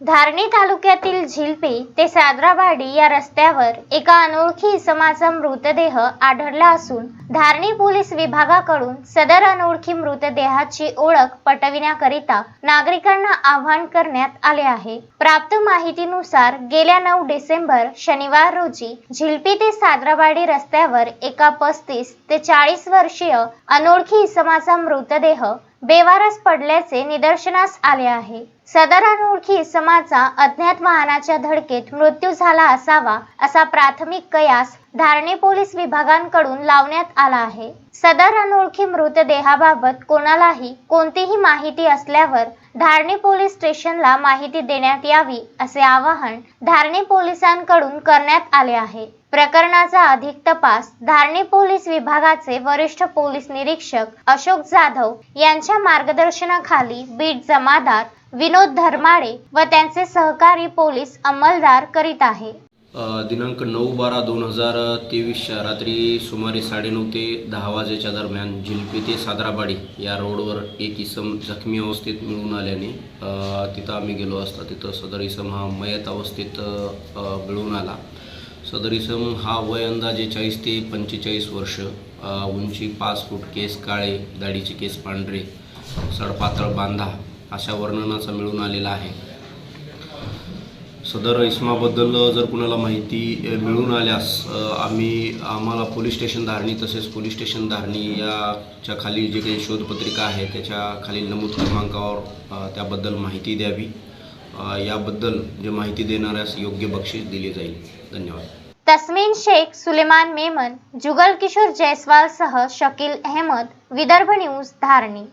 धारणी तालुक्यातील झिलपी ते सादराबाडी या रस्त्यावर एका अनोळखी इसमाचा मृतदेह आढळला असून धारणी पोलीस विभागाकडून सदर अनोळखी मृतदेहाची ओळख पटविण्याकरिता नागरिकांना आवाहन करण्यात आले आहे. प्राप्त माहितीनुसार गेल्या नऊ डिसेंबर शनिवार रोजी झिलपी ते सादराबाडी रस्त्यावर एका पस्तीस ते चाळीस वर्षीय अनोळखी इसमाचा मृतदेह बेवारस पडल्याचे निदर्शनास आले आहे. सदर अनोळखी इसमाचा अज्ञात वाहनाच्या धडकेत मृत्यू झाला असावा असा प्राथमिक कयास धारणे पोलीस विभागांकडून लावण्यात आला आहे. सदर अनोळखी मृतदेहाबाबत कोणालाही कोणतीही माहिती असल्यावर धारणे पोलीस स्टेशनला माहिती देण्यात यावी असे आवाहन धारणे पोलिसांकडून करण्यात आले आहे. प्रकरणाचा अधिक तपास धारणे पोलीस विभागाचे वरिष्ठ पोलीस निरीक्षक अशोक जाधव यांच्या मार्गदर्शनाखाली बीट जमादार विनोद धर्माडे व त्यांचे सहकारी पोलीस अंमलदार करीत आहे. दिनांक नऊ बारा दोन हजार तेवीसच्या रात्री सुमारे साडेनऊ ते दहा वाजेच्या दरम्यान झिलपी ते सादराबाडी या रोडवर एक इसम जखमी अवस्थेत मिळून आल्याने तिथं आम्ही गेलो असता तिथं सदर इसम हा मयत अवस्थेत मिळून आला. सदर इसम हा वय अंदाजे चाळीस ते पंचेचाळीस वर्ष उंची पाच फूट केस काळे दाढीचे केस पांढरे सडपातळ बांधा अशा वर्णनाचा मिळून आलेला आहे. सदर इस्माबद्दल जर कुणाला माहिती मिळून आल्यास आम्ही आम्हाला पोलीस स्टेशन धारणी तसेच पोलीस स्टेशन धारणी याच्या खाली जे काही शोधपत्रिका आहे त्याच्या खालील नमूद क्रमांकावर त्याबद्दल माहिती द्यावी. याबद्दल जे माहिती देणाऱ्यास योग्य बक्षीस दिले जाईल. धन्यवाद. तस्मीन शेख सुलेमान मेमन जुगल किशोर जयस्वाल सह शकील अहमद विदर्भ न्यूज धारणी.